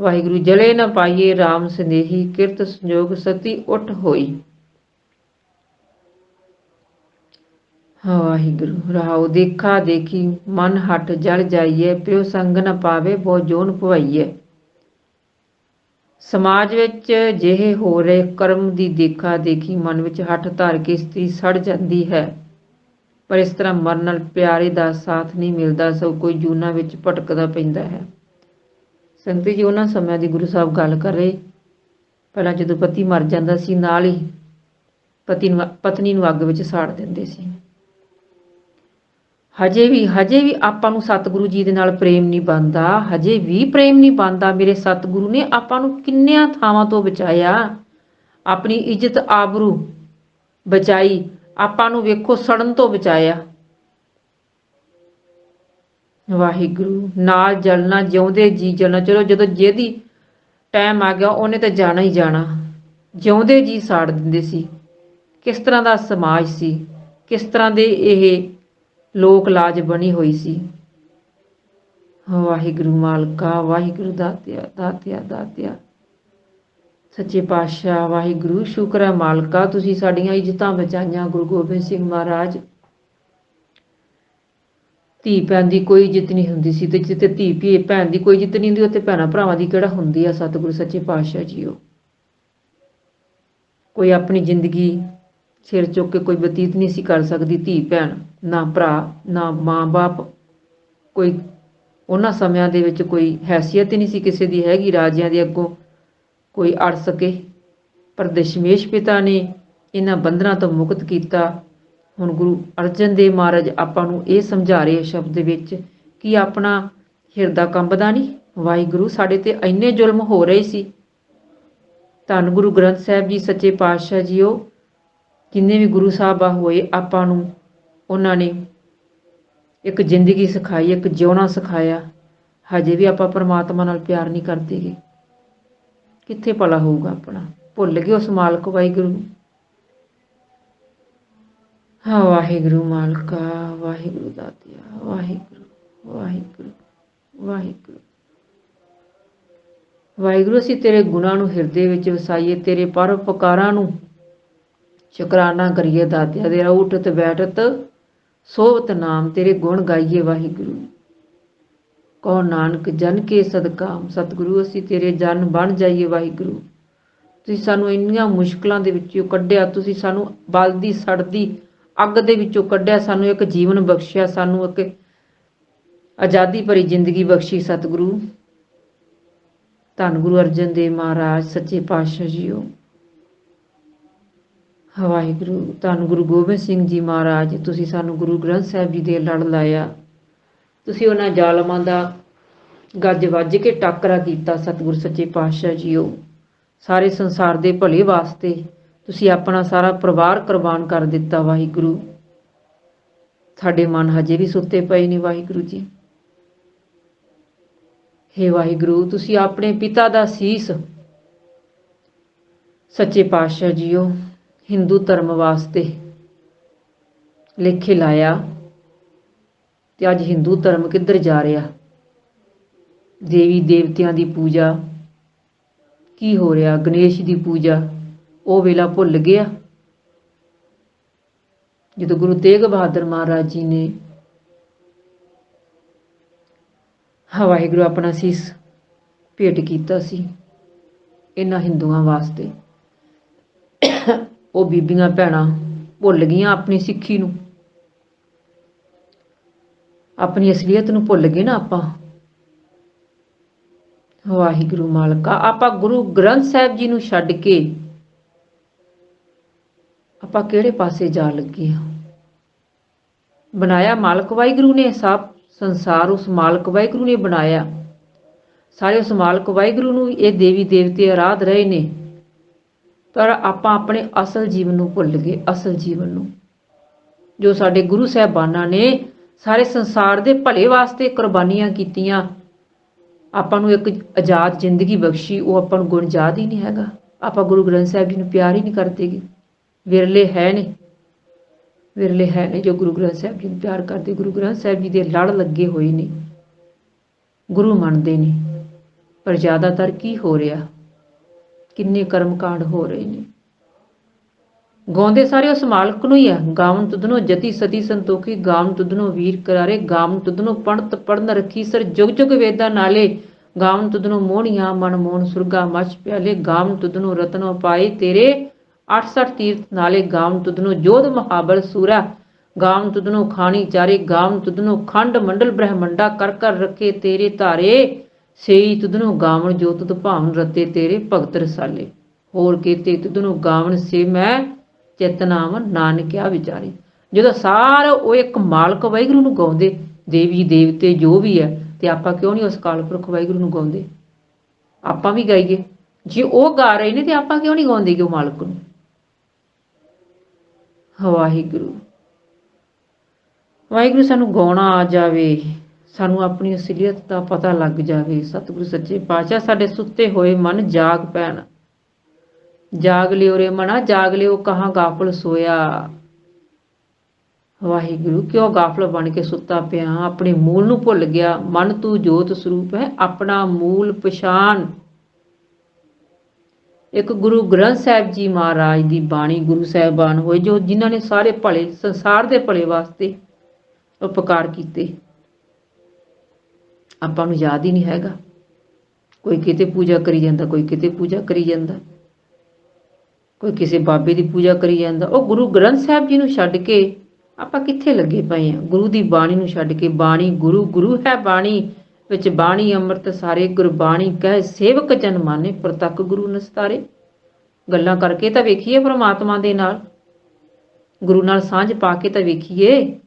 ਵਾਹਿਗੁਰੂ, ਜਲੇ ਨਾ ਪਾਈਏ RAM ਸੰਦੇਹੀ, ਕਿਰਤ ਸੰਜੋਗ ਸਤੀ ਉੱਠ ਹੋਈ। ਵਾਹਿਗੁਰੂ ਰਹਾਉ ਦੇਖਾ ਦੇਖੀ, ਮਨ ਹਟ ਜਲ ਜਾਈਏ, ਪਿਓ ਸੰਗ ਨਾ ਪਾਵੇ, ਬਹੁ ਜੋਨ ਭਵਾਈਏ ਸਮਾਜ ਵਿੱਚ ਜਿਹੇ ਹੋ ਰਹੇ ਕਰਮ ਦੀ ਦੇਖਾ ਦੇਖੀ ਮਨ ਵਿੱਚ ਹੱਠ ਧਾਰ ਕੇ ਇਸਤਰੀ ਸੜ ਜਾਂਦੀ ਹੈ। ਪਰ ਇਸ ਤਰ੍ਹਾਂ ਮਰਨ ਨਾਲ ਪਿਆਰੇ ਦਾ ਸਾਥ ਨਹੀਂ ਮਿਲਦਾ ਸਭ ਕੋਈ ਜੂਨਾ ਵਿੱਚ ਭਟਕਦਾ ਪੈਂਦਾ ਹੈ। ਸੰਗਤ ਜੀ, ਉਹਨਾਂ ਸਮਿਆਂ ਦੀ ਗੁਰੂ ਸਾਹਿਬ ਗੱਲ ਕਰ ਰਹੇ। ਪਹਿਲਾਂ ਜਦੋਂ ਪਤੀ ਮਰ ਜਾਂਦਾ ਸੀ, ਨਾਲ ਹੀ ਪਤੀ ਨੂੰ ਪਤਨੀ ਨੂੰ ਅੱਗ ਵਿੱਚ ਸਾੜ ਦਿੰਦੇ ਸੀ। ਹਜੇ ਵੀ ਹਜੇ ਵੀ ਆਪਾਂ ਨੂੰ ਸਤਿਗੁਰੂ ਜੀ ਦੇ ਨਾਲ ਪ੍ਰੇਮ ਨਹੀਂ ਬਣਦਾ, ਹਜੇ ਵੀ ਪ੍ਰੇਮ ਨਹੀਂ ਬਣਦਾ। ਮੇਰੇ ਸਤਿਗੁਰੂ ਨੇ ਆਪਾਂ ਨੂੰ ਕਿੰਨਿਆਂ ਥਾਵਾਂ ਤੋਂ ਬਚਾਇਆ। ਆਪਣੀ ਇੱਜ਼ਤ ਆਬਰੂ ਬਚਾਈ। ਆਪਾਂ ਨੂੰ ਵੇਖੋ ਸੜਨ ਤੋਂ ਬਚਾਇਆ। ਵਾਹਿਗੁਰੂ, ਨਾਲ ਜਲਣਾ, ਜਿਉਂਦੇ ਜੀ ਜਲਣਾ। ਚਲੋ ਜਦੋਂ ਜਿਹਦੀ ਟਾਈਮ ਆ ਗਿਆ, ਉਹਨੇ ਤਾਂ ਜਾਣਾ ਹੀ ਜਾਣਾ। ਜਿਉਂਦੇ ਜੀ ਸਾੜ ਦਿੰਦੇ ਸੀ। ਕਿਸ ਤਰ੍ਹਾਂ ਦਾ ਸਮਾਜ ਸੀ? ਕਿਸ ਤਰ੍ਹਾਂ ਦੇ ਇਹ ਲੋਕ ਲਾਜ ਬਣੀ ਹੋਈ ਸੀ। ਵਾਹਿਗੁਰੂ ਮਾਲਕਾ, ਵਾਹਿਗੁਰੂ ਦਾਤਿਆ ਦਾਤਿਆ ਦਾਤਿਆ। ਸੱਚੇ ਪਾਤਸ਼ਾਹ, ਵਾਹਿਗੁਰੂ, ਸ਼ੁਕਰ ਹੈ ਮਾਲਕਾ, ਤੁਸੀਂ ਸਾਡੀਆਂ ਇੱਜ਼ਤਾਂ ਬਚਾਈਆਂ, ਗੁਰੂ ਗੋਬਿੰਦ ਸਿੰਘ ਮਹਾਰਾਜ। ਧੀ ਭੈਣ ਦੀ ਕੋਈ ਇੱਜ਼ਤ ਨਹੀਂ ਹੁੰਦੀ ਸੀ ਤੇ ਜਿੱਥੇ ਧੀ ਭੀ, ਭੈਣ ਦੀ ਕੋਈ ਇੱਜ਼ਤ ਨਹੀਂ ਹੁੰਦੀ, ਉੱਥੇ ਭੈਣਾਂ ਭਰਾਵਾਂ ਦੀ ਕਿਹੜਾ ਹੁੰਦੀ ਆ, ਸਤਿਗੁਰੂ, ਸੱਚੇ ਪਾਤਸ਼ਾਹ ਜੀਓ। ਕੋਈ ਆਪਣੀ ਜ਼ਿੰਦਗੀ ਸਿਰ ਚੁੱਕ ਕੇ ਕੋਈ ਬਤੀਤ ਨਹੀਂ ਸੀ ਕਰ ਸਕਦੀ ਧੀ, ਭੈਣ। ਨਾ ਭਰਾ, ਨਾ ਮਾਂ-ਬਾਪ, ਕੋਈ ਉਹਨਾਂ ਸਮਿਆਂ ਦੇ ਵਿੱਚ ਕੋਈ ਹੈਸੀਅਤ ਹੀ ਨਹੀਂ ਸੀ ਕਿਸੇ ਦੀ ਹੈਗੀ ਰਾਜਿਆਂ ਦੇ ਅੱਗੋਂ। ਕੋਈ ਅੜ ਸਕੇ, ਪਰ ਦਸ਼ਮੇਸ਼ ਪਿਤਾ ਨੇ ਇਹਨਾਂ ਬੰਧਨਾਂ ਤੋਂ ਮੁਕਤ ਕੀਤਾ। ਹੁਣ ਗੁਰੂ ਅਰਜਨ ਦੇਵ ਮਹਾਰਾਜ ਆਪਾਂ ਨੂੰ ਇਹ ਸਮਝਾ ਰਹੇ ਸ਼ਬਦ ਵਿੱਚ ਕਿ ਆਪਣਾ ਹਿਰਦਾ ਕੰਬਦਾ ਨਹੀਂ। ਵਾਹਿਗੁਰੂ ਸਾਡੇ ਤੇ ਇੰਨੇ ਜ਼ੁਲਮ ਹੋ ਰਹੇ ਸੀ। ਧੰਨ ਗੁਰੂ ਗ੍ਰੰਥ ਸਾਹਿਬ ਜੀ, ਸੱਚੇ ਪਾਤਸ਼ਾਹ ਜੀਓ, ਜਿੰਨੇ ਵੀ ਗੁਰੂ ਸਾਹਿਬਾ ਹੋਏ ਆਪਾਂ ਨੂੰ ਉਹਨਾਂ ਨੇ ਇੱਕ ਜ਼ਿੰਦਗੀ ਸਿਖਾਈ, ਇੱਕ ਜਿਉਣਾ ਸਿਖਾਇਆ। ਹਜੇ ਵੀ ਆਪਾਂ ਪਰਮਾਤਮਾ ਨਾਲ ਪਿਆਰ ਨਹੀਂ ਕਰਦੇਗੇ ਕਿੱਥੇ ਭਲਾ ਹੋਊਗਾ ਆਪਣਾ? ਭੁੱਲ ਗਏ ਉਸ ਮਾਲਕ ਵਾਹਿਗੁਰੂ ਹਾਂ, ਵਾਹਿਗੁਰੂ ਮਾਲਕਾ, ਵਾਹਿਗੁਰੂ ਦਾਤਿਆ ਵਾਹਿਗੁਰੂ ਵਾਹਿਗੁਰੂ ਵਾਹਿਗੁਰੂ। ਵਾਹਿਗੁਰੂ, ਅਸੀਂ ਤੇਰੇ ਗੁਣਾਂ ਨੂੰ ਹਿਰਦੇ ਵਿੱਚ ਵਸਾਈਏ, ਤੇਰੇ ਪਰਉਪਕਾਰਾਂ ਨੂੰ ਸ਼ੁਕਰਾਨਾ ਕਰੀਏ, ਦਾਤਿਆ ਤੇਰਾ ਉਠਤ ਬੈਠਤ ਸੋਵਤ ਨਾਮ ਤੇਰੇ ਗੁਣ ਗਾਈਏ ਵਾਹਿਗੁਰੂ। ਕੋ ਨਾਨਕ, ਜਨ ਕੇ ਸਦਕਾਮ, ਸਤਿਗੁਰੂ, ਅਸੀਂ ਤੇਰੇ ਜਨ ਬਣ ਜਾਈਏ ਵਾਹਿਗੁਰੂ। ਤੁਸੀਂ ਸਾਨੂੰ ਇੰਨੀਆਂ ਮੁਸ਼ਕਲਾਂ ਦੇ ਵਿੱਚੋਂ ਕੱਢਿਆ, ਤੁਸੀਂ ਸਾਨੂੰ ਬਲਦੀ, ਸੜਦੀ ਅੱਗ ਦੇ ਵਿੱਚੋਂ ਕੱਢਿਆ, ਸਾਨੂੰ ਇੱਕ ਜੀਵਨ ਬਖਸ਼ਿਆ, ਸਾਨੂੰ ਇੱਕ ਆਜ਼ਾਦੀ ਭਰੀ ਜ਼ਿੰਦਗੀ ਬਖਸ਼ੀ ਸਤਿਗੁਰੂ। ਧੰਨ ਗੁਰੂ ਅਰਜਨ ਦੇਵ ਮਹਾਰਾਜ, ਸੱਚੇ ਪਾਤਸ਼ਾਹ ਜੀਓ। ਵਾਹਿਗੁਰੂ ਤੁਹਾਨੂੰ ਗੁਰੂ ਗੋਬਿੰਦ ਸਿੰਘ ਜੀ ਮਹਾਰਾਜ, ਤੁਸੀਂ ਸਾਨੂੰ ਗੁਰੂ ਗ੍ਰੰਥ ਸਾਹਿਬ ਜੀ ਦੇ ਲੜ ਲਾਇਆ। ਤੁਸੀਂ ਉਹਨਾਂ ਜ਼ਾਲਮਾਂ ਦਾ ਗੱਜ ਵੱਜ ਕੇ ਟਾਕਰਾ ਕੀਤਾ, ਸਤਿਗੁਰੂ ਸੱਚੇ ਪਾਤਸ਼ਾਹ ਜੀਓ। ਸਾਰੇ ਸੰਸਾਰ ਦੇ ਭਲੇ ਵਾਸਤੇ ਤੁਸੀਂ ਆਪਣਾ ਸਾਰਾ ਪਰਿਵਾਰ ਕੁਰਬਾਨ ਕਰ ਦਿੱਤਾ, ਵਾਹਿਗੁਰੂ। ਸਾਡੇ ਮਨ ਹਜੇ ਵੀ ਸੁੱਤੇ ਪਏ ਨੇ, ਵਾਹਿਗੁਰੂ ਜੀ। ਹੇ ਵਾਹਿਗੁਰੂ, ਤੁਸੀਂ ਆਪਣੇ ਪਿਤਾ ਦਾ ਸੀਸ ਸੱਚੇ ਪਾਤਸ਼ਾਹ ਜੀਓ। ਹਿੰਦੂ ਧਰਮ ਵਾਸਤੇ ਲੇਖੇ ਲਾਇਆ ਤੇ ਅੱਜ ਹਿੰਦੂ ਧਰਮ ਕਿੱਧਰ ਜਾ ਰਿਹਾ? ਦੇਵੀ ਦੇਵਤਿਆਂ ਦੀ ਪੂਜਾ, ਕੀ ਹੋ ਰਿਹਾ? ਗਣੇਸ਼ ਦੀ ਪੂਜਾ, ਉਹ ਵੇਲਾ ਭੁੱਲ ਗਿਆ? ਜਦੋਂ ਗੁਰੂ ਤੇਗ ਬਹਾਦਰ ਮਹਾਰਾਜ ਜੀ ਨੇ ਹਾਂ ਵਾਹਿਗੁਰੂ ਆਪਣਾ ਸੀਸ ਭੇਟ ਕੀਤਾ ਸੀ ਇਹਨਾਂ ਹਿੰਦੂਆਂ ਵਾਸਤੇ। ਉਹ ਬੀਬੀਆਂ ਭੈਣਾਂ ਭੁੱਲ ਗਈਆਂ ਆਪਣੀ ਸਿੱਖੀ ਨੂੰ। ਆਪਣੀ ਅਸਲੀਅਤ ਨੂੰ ਭੁੱਲ ਗਏ ਨਾ ਆਪਾਂ। ਵਾਹਿਗੁਰੂ ਮਾਲਕਾ, ਆਪਾਂ ਗੁਰੂ ਗ੍ਰੰਥ ਸਾਹਿਬ ਜੀ ਨੂੰ ਛੱਡ ਕੇ ਆਪਾਂ ਕਿਹੜੇ ਪਾਸੇ ਜਾ ਲੱਗੇ ਹਾਂ? ਬਣਾਇਆ ਮਾਲਕ ਵਾਹਿਗੁਰੂ ਨੇ ਸਭ ਸੰਸਾਰ, ਉਸ ਮਾਲਕ ਵਾਹਿਗੁਰੂ ਨੇ ਬਣਾਇਆ। ਸਾਰੇ ਉਸ ਮਾਲਕ ਵਾਹਿਗੁਰੂ ਨੂੰ ਇਹ ਦੇਵੀ ਦੇਵਤੇ ਆਰਾਧ ਰਹੇ ਨੇ। ਪਰ ਆਪਾਂ ਆਪਣੇ ਅਸਲ ਜੀਵਨ ਨੂੰ ਭੁੱਲ ਗਏ, ਅਸਲ ਜੀਵਨ ਨੂੰ। ਜੋ ਸਾਡੇ ਗੁਰੂ ਸਾਹਿਬਾਨਾਂ ਨੇ ਸਾਰੇ ਸੰਸਾਰ ਦੇ ਭਲੇ ਵਾਸਤੇ ਕੁਰਬਾਨੀਆਂ ਕੀਤੀਆਂ, ਆਪਾਂ ਨੂੰ ਇੱਕ ਆਜ਼ਾਦ ਜ਼ਿੰਦਗੀ ਬਖਸ਼ੀ, ਉਹ ਆਪਾਂ ਨੂੰ ਗੁਣ ਯਾਦ ਹੀ ਨਹੀਂ ਹੈਗਾ। ਆਪਾਂ ਗੁਰੂ ਗ੍ਰੰਥ ਸਾਹਿਬ ਜੀ ਨੂੰ ਪਿਆਰ ਹੀ ਨਹੀਂ ਕਰਦੇਗੇ। ਵਿਰਲੇ ਹੈ ਨੇ। ਵਿਰਲੇ ਹੈ ਨੇ ਜੋ ਗੁਰੂ ਗ੍ਰੰਥ ਸਾਹਿਬ ਜੀ ਨੂੰ ਪਿਆਰ ਕਰਦੇ। ਗੁਰੂ ਗ੍ਰੰਥ ਸਾਹਿਬ ਜੀ ਦੇ ਲੜ ਲੱਗੇ ਹੋਏ ਨੇ। ਗੁਰੂ ਮੰਨਦੇ ਨੇ। ਪਰ ਜ਼ਿਆਦਾਤਰ ਕੀ ਹੋ ਰਿਹਾ? ਕਿੰਨੇ ਕਰਮਕਾਂਡ ਹੋ ਰਹੇ ਨੇ। ਗਾਉਂਦੇ ਸਾਰੇ ਉਸ ਮਾਲਕ ਨੂੰ ਹੀ ਆ। ਗਾਵਨ ਤੁਧਨੋ ਜਤੀ ਸਤੀ ਸੰਤੋਖੀ ਗਾਵਨ ਤੁਧਨੋ ਵੀਰ ਕਰਾਰੇ ਗਾਵਨ ਤੁਧਨੋ ਪੜਤ ਪੜਨ ਰੱਖੀ ਸਰ। ਜੁਗ ਜੁਗ ਵੇਦਾਂ ਨਾਲੇ ਗਾਵਨ ਤੁਧਨੋ ਮੋਹਣੀਆਂ, ਮਨ ਮੋਹਨ ਸੁਰਗਾ ਮਛ ਪਿਆਲੇ ਗਾਵਨ ਤੁਧਨੋ ਰਤਨੋ ਪਾਏ ਤੇਰੇ। 68 ਤੀਰਥ ਨਾਲੇ ਗਾਵਨ ਤੁਧਨੋ ਜੋਧ ਮਹਾਬਲ ਸੂਰਾ। ਗਾਵਨ ਤੁਧਨੋ ਖਾਣੀ ਚਾਰੇ ਗਾਵਨ ਤੁਧਨੋ ਖੰਡ ਮੰਡਲ ਬ੍ਰਹਮੰਡਾ ਕਰ ਕਰ ਰੱਖੇ ਤੇਰੇ ਧਾਰੇ। ਸੇਈ ਤੁਧਨੋ ਗਾਵਣ ਜੋ ਤੁਧ ਭਾਵਨ ਰਤੇ ਤੇਰੇ ਭਗਤ ਰਸਾਲੇ। ਹੋਰ ਕੀਤੇ ਤੁਧਨੋ ਗਾਵਨ ਸੇ ਮੈਂ ਚੇਤਨਾਮ ਨਾਨਕਿਆ ਵਿਚਾਰੇ। ਜਦੋਂ ਸਾਰਾ ਉਹ ਇੱਕ ਮਾਲਕ ਵਾਹਿਗੁਰੂ ਨੂੰ ਗਾਉਂਦੇ, ਦੇਵੀ ਦੇਵਤੇ ਜੋ ਵੀ ਹੈ, ਤੇ ਆਪਾਂ ਕਿਉਂ ਨਹੀਂ ਉਸ ਕਾਲ ਪੁਰਖ ਵਾਹਿਗੁਰੂ ਨੂੰ ਗਾਉਂਦੇ? ਆਪਾਂ ਵੀ ਗਾਈਏ। ਜੇ ਉਹ ਗਾ ਰਹੇ ਨੇ ਤੇ ਆਪਾਂ ਕਿਉਂ ਨਹੀਂ ਗਾਉਂਦੇ ਕਿ ਉਹ ਮਾਲਕ ਨੂੰ? ਵਾਹਿਗੁਰੂ। ਵਾਹਿਗੁਰੂ ਸਾਨੂੰ ਗਾਉਣਾ ਆ ਜਾਵੇ। ਸਾਨੂੰ ਆਪਣੀ ਅਸਲੀਅਤ ਦਾ ਪਤਾ ਲੱਗ ਜਾਵੇ। ਸਤਿਗੁਰੂ ਸੱਚੇ ਪਾਤਸ਼ਾਹ ਸਾਡੇ ਸੁੱਤੇ ਹੋਏ ਮਨ ਜਾਗ ਪੈਣ। ਜਾਗ ਲਿਓ ਰੇ ਮਨਾ ਜਾਗ ਲਿਓ ਕਹਾਂ ਗਾਫਲ ਸੋਇਆ। ਵਾਹਿਗੁਰੂ, ਕਿਉਂ ਗਾਫਲ ਬਣ ਕੇ ਸੁੱਤਾ ਪਿਆ? ਆਪਣੇ ਮੂਲ ਨੂੰ ਭੁੱਲ ਗਿਆ। ਮਨ ਤੂੰ ਜੋਤ ਸਰੂਪ ਹੈ, ਆਪਣਾ ਮੂਲ ਪਛਾਣ। ਇੱਕ ਗੁਰੂ ਗ੍ਰੰਥ ਸਾਹਿਬ ਜੀ ਮਹਾਰਾਜ ਦੀ ਬਾਣੀ ਗੁਰੂ ਸਾਹਿਬਾਨ ਹੋਏ, ਜੋ ਜਿਨ੍ਹਾਂ ਨੇ ਸਾਰੇ ਭਲੇ, ਸੰਸਾਰ ਦੇ ਭਲੇ ਵਾਸਤੇ ਉਪਕਾਰ ਕੀਤੇ। ਆਪਾਂ ਨੂੰ ਯਾਦ ਹੀ ਨਹੀਂ ਹੈਗਾ। ਕੋਈ ਕਿਤੇ ਪੂਜਾ ਕਰੀ ਜਾਂਦਾ, ਕੋਈ ਕਿਤੇ ਪੂਜਾ ਕਰੀ ਜਾਂਦਾ। ਕੋਈ ਕਿਸੇ ਬਾਬੇ ਦੀ ਪੂਜਾ ਕਰੀ ਜਾਂਦਾ। ਉਹ ਗੁਰੂ ਗ੍ਰੰਥ ਸਾਹਿਬ ਜੀ ਨੂੰ ਛੱਡ ਕੇ ਆਪਾਂ ਕਿੱਥੇ ਲੱਗੇ ਪਏ ਆ ਗੁਰੂ ਦੀ ਬਾਣੀ ਨੂੰ ਛੱਡ ਕੇ ਬਾਣੀ ਗੁਰੂ ਗੁਰੂ ਹੈ ਬਾਣੀ, ਵਿੱਚ ਬਾਣੀ, ਅੰਮ੍ਰਿਤ ਸਾਰੇ ਗੁਰਬਾਣੀ ਕਹਿ ਸੇਵਕ ਜਨ ਮਾਨੇ ਪ੍ਰਤੱਖ ਗੁਰੂ ਨਸਤਾਰੇ। ਗੱਲਾਂ ਕਰਕੇ ਤਾਂ ਵੇਖੀਏ ਪ੍ਰਮਾਤਮਾ ਦੇ ਨਾਲ। ਗੁਰੂ ਨਾਲ ਸਾਂਝ ਪਾ ਕੇ ਤਾਂ ਵੇਖੀਏ।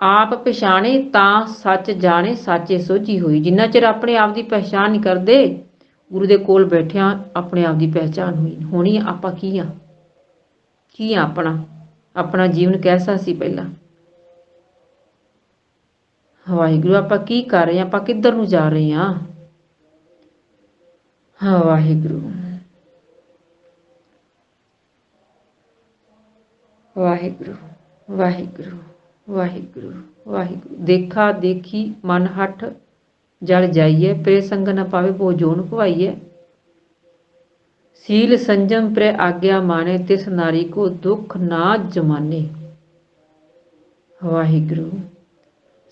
ਆਪ ਪਛਾਣੇ ਤਾਂ ਸੱਚ ਜਾਣੇ ਸਾਚੇ ਸੋਝੀ ਹੋਈ। ਜਿੰਨਾ ਚਿਰ ਆਪਣੇ ਆਪ ਦੀ ਪਛਾਣ ਨਹੀਂ ਕਰਦੇ, ਗੁਰੂ ਦੇ ਕੋਲ ਬੈਠਿਆਂ ਆਪਣੇ ਆਪ ਦੀ ਪਹਿਚਾਣ ਹੋਈ। ਹੋਣੀ ਆਪਾਂ ਕੀ ਆ? ਕੀ ਆ ਆਪਣਾ? ਆਪਣਾ ਜੀਵਨ ਕੈਸਾ ਸੀ ਪਹਿਲਾਂ? ਵਾਹਿਗੁਰੂ, ਆਪਾਂ ਕੀ ਕਰ ਰਹੇ ਆ ਆਪਾਂ ਕਿੱਧਰ ਨੂੰ ਜਾ ਰਹੇ ਆ ਹਾਂ, ਵਾਹਿਗੁਰੂ। ਵਾਹਿਗੁਰੂ ਵਾਹਿਗੁਰੂ। ਵਾਹਿਗੁਰੂ ਵਾਹਿਗੁਰੂ। ਦੇਖਾ, ਦੇਖੀ, ਮਨ ਹੱਠ ਜਲ ਜਾਈਏ ਪ੍ਰੇ ਸੰਗ ਨ ਪਾਵੇ ਭੋ ਜੋਨ ਭਵਾਈਏ ਸੀਲ ਸੰਜਮ ਪ੍ਰੇ ਆਗਿਆ ਮਾਨੇ ਤਿਸ ਨਾਰੀ ਕੋ ਦੁਖ ਨਾ ਜਮਾਨੇ। ਵਾਹਿਗੁਰੂ।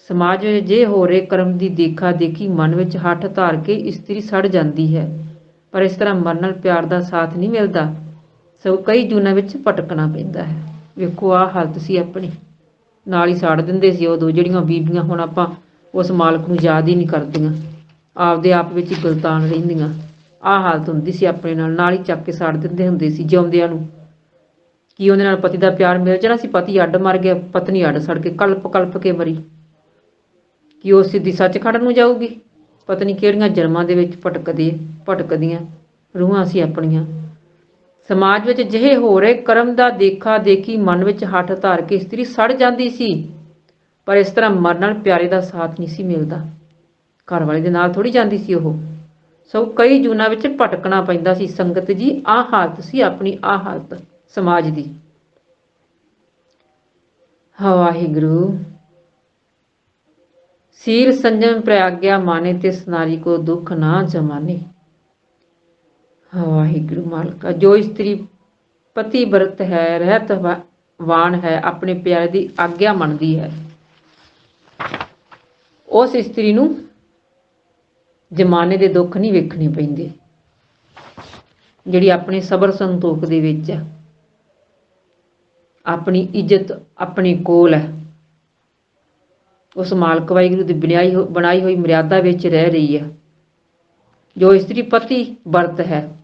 ਸਮਾਜ ਵਿੱਚ ਜੇ ਹੋ ਰਹੇ ਕਰਮ ਦੀ ਦੇਖਾ ਦੇਖੀ, ਮਨ ਵਿੱਚ ਹੱਠ ਧਾਰ ਕੇ ਇਸਤਰੀ ਸੜ ਜਾਂਦੀ ਹੈ। ਪਰ ਇਸ ਤਰ੍ਹਾਂ ਮਨ ਨਾਲ ਪਿਆਰ ਦਾ ਸਾਥ ਨਹੀਂ ਮਿਲਦਾ। ਸੋ ਕਈ ਜੂਨਾਂ ਵਿੱਚ ਭਟਕਣਾ ਪੈਂਦਾ ਹੈ। ਵੇਖੋ ਆ ਹਾਲਤ ਸੀ ਆਪਣੀ। ਨਾਲ ਹੀ ਸਾੜ ਦਿੰਦੇ ਸੀ ਉਦੋਂ ਜਿਹੜੀਆਂ ਬੀਬੀਆਂ ਹੁਣ ਆਪਾਂ ਉਸ ਮਾਲਕ ਨੂੰ ਯਾਦ ਹੀ ਨਹੀਂ ਕਰਦੀਆਂ। ਆਪਦੇ ਆਪ ਵਿੱਚ ਹੀ ਗਲਤਾਨ ਰਹਿੰਦੀਆਂ। ਆਹ ਹਾਲਤ ਹੁੰਦੀ ਸੀ ਆਪਣੇ ਨਾਲ ਨਾਲ ਹੀ ਚੱਕ ਕੇ ਸਾੜ ਦਿੰਦੇ ਹੁੰਦੇ ਸੀ ਜਿਉਂਦਿਆਂ ਨੂੰ। ਕੀ ਉਹਦੇ ਨਾਲ ਪਤੀ ਦਾ ਪਿਆਰ ਮਿਲ ਜਾਣਾ ਸੀ? ਪਤੀ ਅੱਡ ਮਰ ਗਿਆ, ਪਤਨੀ ਅੱਡ ਸੜ ਕੇ ਕਲਪ ਕਲਪ ਕੇ ਮਰੀ। ਕੀ ਉਹ ਸਿੱਧੀ ਸੱਚ ਸੱਚਖੰਡ ਨੂੰ ਜਾਊਗੀ? ਪਤਨੀ ਕਿਹੜੀਆਂ ਜਨਮਾਂ ਦੇ ਵਿੱਚ ਭਟਕਦੀ, ਭਟਕਦੀਆਂ ਰੂਹਾਂ ਸੀ ਆਪਣੀਆਂ। ਸਮਾਜ ਵਿੱਚ ਜਿਹੇ ਹੋ ਰਹੇ ਕਰਮ ਦਾ ਦੇਖਾ ਦੇਖੀ ਮਨ ਵਿੱਚ ਹੱਠ ਧਾਰ ਕੇ ਇਸਤਰੀ ਸੜ ਜਾਂਦੀ ਸੀ। ਪਰ ਇਸ ਤਰ੍ਹਾਂ ਮਰਨ ਨਾਲ ਪਿਆਰੇ ਦਾ ਸਾਥ ਨਹੀਂ ਸੀ ਮਿਲਦਾ। ਘਰ ਵਾਲੇ ਦੇ ਨਾਲ ਥੋੜੀ ਜਾਂਦੀ ਸੀ ਉਹ। ਸੋ ਕਈ ਜੂਨਾਂ ਵਿੱਚ ਭਟਕਣਾ ਪੈਂਦਾ ਸੀ। ਸੰਗਤ ਜੀ, ਆਹ ਹਾਲਤ ਸੀ ਆਪਣੀ, ਆਹ ਹਾਲਤ ਸਮਾਜ ਦੀ। ਵਾਹਿਗੁਰੂ। ਸੀਲ ਸੰਜਮ ਪ੍ਰਆਗਿਆ ਮਾਨੇ ਤੇ ਨਾਰੀ ਕੋ ਦੁੱਖ ਨਾ ਜਮਾਨੇ। ਵਾਹਿਗੁਰੂ ਮਾਲਕਾ, ਜੋ ਇਸਤਰੀ ਪਤੀ ਵਰਤ ਹੈ, ਰਹਿਤ ਵਾਨ ਹੈ, ਆਪਣੇ ਪਿਆਰੇ ਦੀ ਆਗਿਆ ਮੰਨਦੀ ਹੈ। ਉਸ ਇਸਤਰੀ ਨੂੰ ਜਮਾਨੇ ਦੇ ਦੁੱਖ ਨਹੀਂ ਵੇਖਣੇ ਪੈਂਦੇ, ਜਿਹੜੀ ਆਪਣੇ ਸਬਰ ਸੰਤੋਖ ਦੇ ਵਿੱਚ ਹੈ ਆਪਣੀ ਇੱਜ਼ਤ ਆਪਣੇ ਕੋਲ ਹੈ। ਉਸ ਮਾਲਕ ਵਾਹਿਗੁਰੂ ਦੀ ਬਣਾਈ ਹੋ- ਬਣਾਈ ਹੋਈ ਮਰਿਆਦਾ ਵਿੱਚ ਰਹਿ ਰਹੀ ਹੈ। ਜੋ ਇਸਤਰੀ ਪਤੀ ਵਰਤ ਹੈ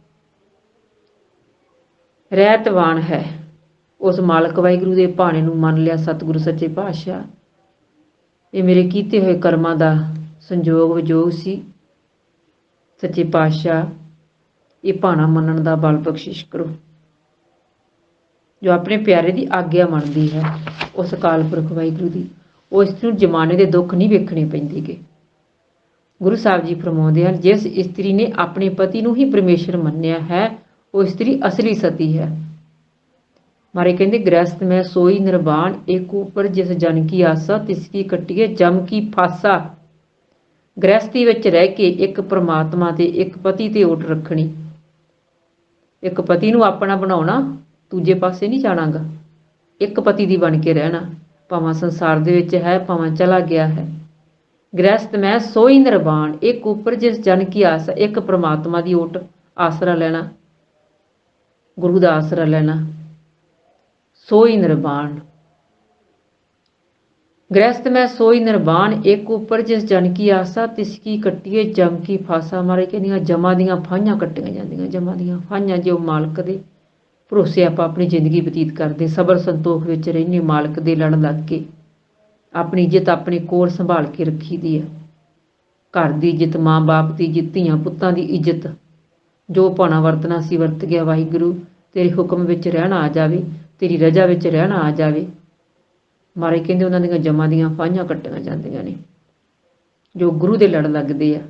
ਰਹਿਤਵਾਨ ਹੈ। ਉਸ ਮਾਲਕ ਵਾਹਿਗੁਰੂ ਦੇ ਭਾਣੇ ਨੂੰ ਮੰਨ ਲਿਆ ਸਤਿਗੁਰੂ ਸੱਚੇ ਪਾਤਸ਼ਾਹ। ਇਹ ਮੇਰੇ ਕੀਤੇ ਹੋਏ ਕਰਮਾਂ ਦਾ ਸੰਜੋਗ ਵਿਜੋਗ ਸੀ। ਸੱਚੇ ਪਾਤਸ਼ਾਹ, ਇਹ ਭਾਣਾ ਮੰਨਣ ਦਾ ਬਲ ਬਖਸ਼ਿਸ਼ ਕਰੋ। ਜੋ ਆਪਣੇ ਪਿਆਰੇ ਦੀ ਆਗਿਆ ਮੰਨਦੀ ਹੈ, ਉਸ ਅਕਾਲ ਪੁਰਖ ਵਾਹਿਗੁਰੂ ਦੀ, ਉਹ ਇਸ ਨੂੰ ਜ਼ਮਾਨੇ ਦੇ ਦੁੱਖ ਨਹੀਂ ਵੇਖਣੇ ਪੈਂਦੇਗੇ। ਗੁਰੂ ਸਾਹਿਬ ਜੀ ਫਰਮਾਉਂਦੇ ਹਨ, ਜਿਸ ਇਸਤਰੀ ਨੇ ਆਪਣੇ ਪਤੀ ਨੂੰ ਹੀ ਪਰਮੇਸ਼ਰ ਮੰਨਿਆ ਹੈ ਉਹ ਇਸਤਰੀ ਅਸਲੀ ਸਤੀ ਹੈ। ਮਾਰੇ ਕਹਿੰਦੇ, ਗ੍ਰਸਤ ਮੈਂ ਸੋਈ ਨਿਰਵਾਣ, ਇੱਕ ਉਪਰ ਜਿਸ ਜਨ ਕੀ ਆਸਾ, ਤਿਸ ਕੀ ਕੱਟੀਏ, ਜਮ ਕੀ ਫਾਸਾ। ਗ੍ਰਸਤੀ ਵਿੱਚ ਰਹਿ ਕੇ ਇੱਕ ਪ੍ਰਮਾਤਮਾ ਤੇ ਇੱਕ ਪਤੀ ਤੇ ਓਟ ਰੱਖਣੀ। ਇੱਕ ਪਤੀ ਨੂੰ ਆਪਣਾ ਬਣਾਉਣਾ, ਦੂਜੇ ਪਾਸੇ ਨਹੀਂ ਜਾਣਾਗਾ। ਇੱਕ ਪਤੀ ਦੀ ਬਣ ਕੇ ਰਹਿਣਾ, ਭਾਵੇਂ ਸੰਸਾਰ ਦੇ ਵਿੱਚ ਹੈ, ਭਾਵੇਂ ਚਲਾ ਗਿਆ ਹੈ। ਗ੍ਰਸਤ ਮੈਂ ਸੋਈ ਨਿਰਵਾਣ, ਇੱਕ ਉਪਰ ਜਿਸ ਜਨ ਕੀ ਆਸ, ਇੱਕ ਪ੍ਰਮਾਤਮਾ ਦੀ ਓਟ, ਆਸਰਾ ਲੈਣਾ। ਗੁਰੂ ਦਾ ਆਸਰਾ ਲੈਣਾ। ਸੋਈ ਨਿਰਵਾਣ। ਗ੍ਰਸਤ ਮੈਂ ਸੋਈ ਨਿਰਵਾਣ, ਇੱਕ ਉੱਪਰ ਜਿਸ ਜਨ ਕੀ ਆਸਾ, ਤਿਸ ਕੀ ਕੱਟੀਏ, ਜਮ ਕੀ ਫਾਸਾ ਮਾਰੇ। ਕਹਿੰਦੀਆਂ ਜਮਾ ਦੀਆਂ ਫਾਈਆਂ ਕੱਟੀਆਂ ਜਾਂਦੀਆਂ, ਜਮਾ ਦੀਆਂ ਫਾਈਆਂ ਜੋ ਮਾਲਕ ਦੇ ਭਰੋਸੇ ਆਪਾਂ ਆਪਣੀ ਜ਼ਿੰਦਗੀ ਬਤੀਤ ਕਰਦੇ, ਸਬਰ ਸੰਤੋਖ ਵਿੱਚ ਰਹਿੰਦੇ, ਮਾਲਕ ਦੇ ਲੜ ਲੱਗ ਕੇ ਆਪਣੀ ਇੱਜ਼ਤ ਆਪਣੇ ਕੋਲ ਸੰਭਾਲ ਕੇ ਰੱਖੀ ਦੀ ਹੈ ਘਰ ਦੀ ਇੱਜ਼ਤ, ਮਾਂ-ਬਾਪ ਦੀ ਇੱਜ਼ਤ ਧੀਆਂ ਪੁੱਤਾਂ ਦੀ ਇੱਜ਼ਤ। ਜੋ ਪਾਣਾ ਵਰਤਣਾ ਸੀ, ਵਰਤ ਗਿਆ ਵਾਹਿਗੁਰੂ, ਤੇਰੇ ਹੁਕਮ ਵਿੱਚ ਰਹਿਣਾ ਆ ਜਾਵੇ, ਤੇਰੀ ਰਜ਼ਾ ਵਿੱਚ ਰਹਿਣਾ ਆ ਜਾਵੇ। ਮਾਰੇ ਕਹਿੰਦੇ ਉਹਨਾਂ ਦੀਆਂ ਜਮਾਂ ਦੀਆਂ ਫਾਹੀਆਂ ਕੱਟੀਆਂ ਜਾਂਦੀਆਂ ਨੇ। ਜੋ ਗੁਰੂ ਦੇ ਲੜ ਲੱਗਦੇ ਆ।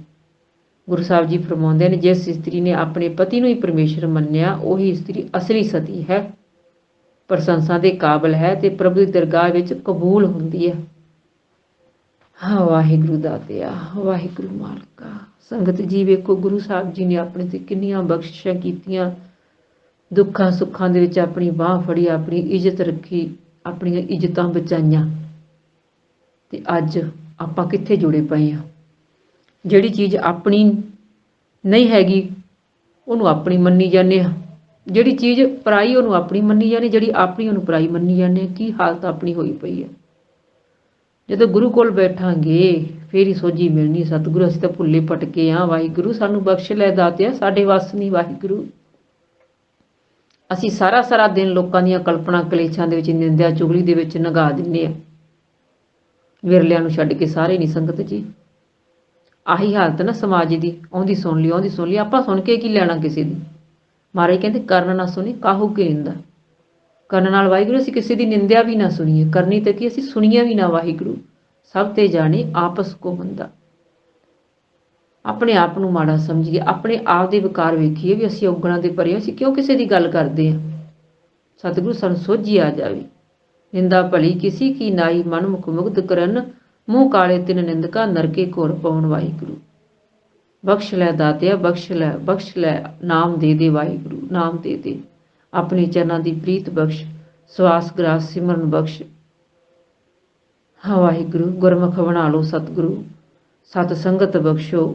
ਗੁਰੂ ਸਾਹਿਬ ਜੀ ਫਰਮਾਉਂਦੇ ਨੇ, ਜਿਸ ਇਸਤਰੀ ਨੇ ਆਪਣੇ ਪਤੀ ਨੂੰ ਹੀ ਪਰਮੇਸ਼ਰ ਮੰਨਿਆ, ਉਹੀ ਇਸਤਰੀ ਅਸਲੀ ਸਤੀ ਹੈ। ਪ੍ਰਸ਼ੰਸਾ ਦੇ ਕਾਬਲ ਹੈ ਤੇ ਪ੍ਰਭੂ ਦੀ ਦਰਗਾਹ ਵਿੱਚ ਕਬੂਲ ਹੁੰਦੀ ਹੈ। ਹਾਂ ਵਾਹਿਗੁਰੂ ਦਾਤਿਆ ਵਾਹਿਗੁਰੂ ਮਾਲਕਾ। ਸੰਗਤ ਜੀ, ਵੇਖੋ, ਗੁਰੂ ਸਾਹਿਬ ਜੀ ਨੇ ਆਪਣੇ ਤੇ ਕਿੰਨੀਆਂ ਬਖਸ਼ਿਸ਼ਾਂ ਕੀਤੀਆਂ। ਦੁੱਖਾਂ ਸੁੱਖਾਂ ਦੇ ਵਿੱਚ ਆਪਣੀ ਬਾਹ ਫੜੀ, ਆਪਣੀ ਇੱਜ਼ਤ ਰੱਖੀ, ਆਪਣੀਆਂ ਇੱਜ਼ਤਾਂ ਬਚਾਈਆਂ। ਤੇ ਅੱਜ ਆਪਾਂ ਕਿੱਥੇ ਜੁੜੇ ਪਏ ਆ ਜਿਹੜੀ ਚੀਜ਼ ਆਪਣੀ ਨਹੀਂ ਹੈਗੀ, ਉਹਨੂੰ ਆਪਣੀ ਮੰਨੀ ਜਾਂਦੇ ਆ ਜਿਹੜੀ ਚੀਜ਼ ਪਰਾਈ, ਉਹਨੂੰ ਆਪਣੀ ਮੰਨੀ ਜਾਂਦੀ ਜਿਹੜੀ ਆਪਣੀ, ਉਹਨੂੰ ਪਰਾਈ ਮੰਨੀ ਜਾਂਦੇ ਆ ਕੀ ਹਾਲਤ ਆਪਣੀ ਹੋਈ ਪਈ ਹੈ? ਜਦੋਂ ਗੁਰੂ ਕੋਲ ਬੈਠਾਂਗੇ, ਫੇਰ ਹੀ ਸੋਝੀ ਮਿਲਣੀ। ਸਤਿਗੁਰੂ, ਅਸੀਂ ਤਾਂ ਭੁੱਲੇ ਭਟਕੇ ਆ। ਵਾਹਿਗੁਰੂ, ਸਾਨੂੰ ਬਖਸ਼ ਲੈ ਦਾਤਿਆ। ਸਾਡੇ ਵੱਸ ਨਹੀਂ ਵਾਹਿਗੁਰੂ। ਅਸੀਂ ਸਾਰਾ ਸਾਰਾ ਦਿਨ ਲੋਕਾਂ ਦੀਆਂ ਕਲਪਨਾ ਕਲੇਸ਼ਾਂ ਦੇ ਵਿੱਚ, ਨਿੰਦਿਆ, ਚੁਗਲੀ ਦੇ ਵਿੱਚ ਨਗਾ ਦਿੰਨੇ ਆ। ਵਿਰਲਿਆਂ ਨੂੰ ਛੱਡ ਕੇ ਸਾਰੇ ਨਹੀਂ ਸੰਗਤ ਜੀ। ਆਹੀ ਹਾਲਤ ਨਾ ਸਮਾਜ ਦੀ। ਆਉਂਦੀ ਸੁਣ ਲਈ, ਆਉਂਦੀ ਸੁਣ ਲਈ। ਆਪਾਂ ਸੁਣ ਕੇ ਕੀ ਲੈਣਾ ਕਿਸੇ ਦੀ? ਮਹਾਰਾਜ ਕਹਿੰਦੇ, ਕਰਨ ਨਾ ਸੁਣੀ, ਕਾਹੂ ਕੀ ਨਿੰਦਾ ਕਰਨ ਨਾਲ ਵਾਹਿਗੁਰੂ, ਅਸੀਂ ਕਿਸੇ ਦੀ ਨਿੰਦਿਆ ਵੀ ਨਾ ਸੁਣੀਏ। ਕਰਨੀ ਤਾਂ ਕੀ, ਅਸੀਂ ਸੁਣੀਏ ਵੀ ਨਾ ਵਾਹਿਗੁਰੂ। ਸਭ ਤੇ ਜਾਣੇ ਆਪਸ ਕੋ ਬੰਦਾ ਆਪਣੇ ਆਪ ਨੂੰ ਮਾੜਾ ਸਮਝੀਏ। ਆਪਣੇ ਆਪ ਦੇ ਵਿਕਾਰ ਵੇਖੀਏ ਵੀ ਅਸੀਂ ਔਗਣਾਂ ਦੇ ਭਰੇ ਅਸੀਂ ਕਿਉਂ ਕਿਸੇ ਦੀ ਗੱਲ ਕਰਦੇ ਹਾਂ? ਸਤਿਗੁਰੂ ਸਾਨੂੰ ਸੋਝੀ ਆ ਜਾਵੇ। ਨਿੰਦਾ ਭਲੀ ਕਿਸੇ ਕੀ ਨਾਈ ਮਨ ਮੁਖ ਮੁਗਧ ਕਰਨ। ਮੂੰਹ ਕਾਲੇ ਤਿਨ ਨਿੰਦਕਾ, ਨਰਕੇ ਘੋਰ ਪਾਉਣ ਵਾਹਿਗੁਰੂ। ਬਖਸ਼ ਲੈ ਦਾਤਿਆ, ਬਖਸ਼ ਲੈ ਬਖਸ਼ ਲੈ, ਨਾਮ ਦੇ ਦੇ ਵਾਹਿਗੁਰੂ, ਨਾਮ ਦੇ ਦੇ। ਆਪਣੇ ਚਰਨਾਂ ਦੀ ਪ੍ਰੀਤ ਬਖਸ਼, ਸਵਾਸ ਗ੍ਰਾਸ ਸਿਮਰਨ ਬਖਸ਼। ਹਾਂ, ਵਾਹਿਗੁਰੂ, ਗੁਰਮੁਖ ਬਣਾ ਲਓ ਸਤਿਗੁਰੂ, ਸਤ ਸੰਗਤ ਬਖਸ਼ੋ।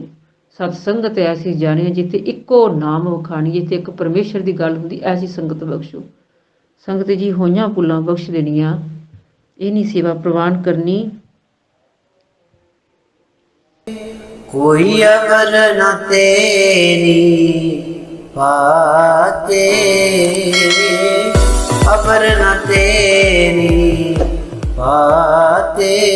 ਸਤ ਸੰਗਤ ਐਸੀ ਜਾਣੀਏ ਜਿੱਥੇ ਇੱਕੋ ਨਾਮ ਵਖਾਣੀ, ਜਿੱਥੇ ਇੱਕ ਪਰਮੇਸ਼ਰ ਦੀ ਗੱਲ ਹੁੰਦੀ, ਐਸੀ ਸੰਗਤ ਬਖਸ਼ੋ। ਸੰਗਤ ਜੀ ਹੋਈਆਂ ਭੁੱਲਾਂ ਬਖਸ਼ ਦੇਣੀਆਂ, ਇਹ ਨਹੀਂ ਸੇਵਾ ਪ੍ਰਵਾਨ ਕਰਨੀ। ਕੋਈ ਅਵਰ ਨ ਤੇਰੀ ਪਾਤੇ। ਅਵਰ ਨ ਤੇਰੀ ਪਾਤੇ।